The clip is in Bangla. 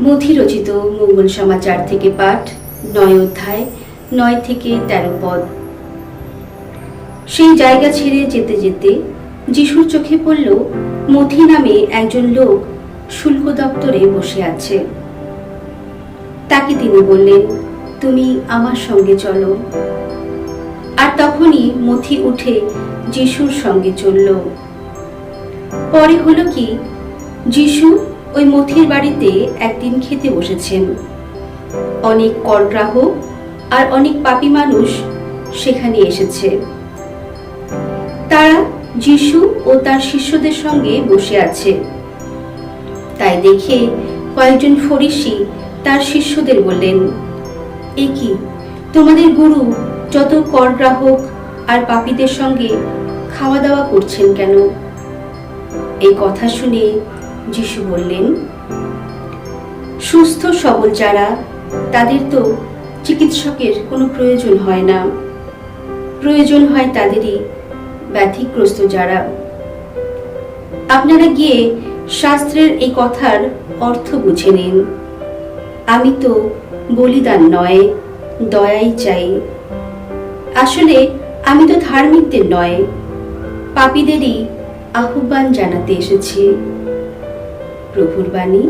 মথি রচিত মঙ্গল সমাচার থেকে পাঠ, নয় অধ্যায়, নয় থেকে তেরো পদ। সেই জায়গা ছেড়ে যেতে যেতে যিশুর চোখে পড়ল, মথি নামে একজন লোক শুল্ক দপ্তরে বসে আছে। তাকে তিনি বললেন, তুমি আমার সঙ্গে চলো। আর তখনই মথি উঠে যিশুর সঙ্গে চলল। পরে হলো কি, যিশু ওই মথির বাড়িতে একদিন খেতে বসেছেন। অনেক করগ্রাহক আর অনেক পাপী মানুষ সেখানে এসেছে। তারা যিশু ও তার শিষ্যদের সঙ্গে বসে আছে। তাই দেখে কয়েকজন ফরিসি তার শিষ্যদের বললেন, এ কি? তোমাদের গুরু যত করগ্রাহক আর পাপীদের সঙ্গে খাওয়া দাওয়া করছেন কেন? এই কথা শুনে যিশু বললেন, সুস্থ, সবল যারা, তাদের তো চিকিৎসকের কোনো প্রয়োজন হয় না। প্রয়োজন হয় তাদেরই ব্যাধিগ্রস্ত যারা। আপনারা গিয়ে শাস্ত্রের এই কথার অর্থ বুঝে নিন। আমি তো বলিদান নয়, দয়াই চাই। আসলে আমি তো ধার্মিকদের নয়, পাপীদেরই আহ্বান জানাতে এসেছি। প্রভুর বাণী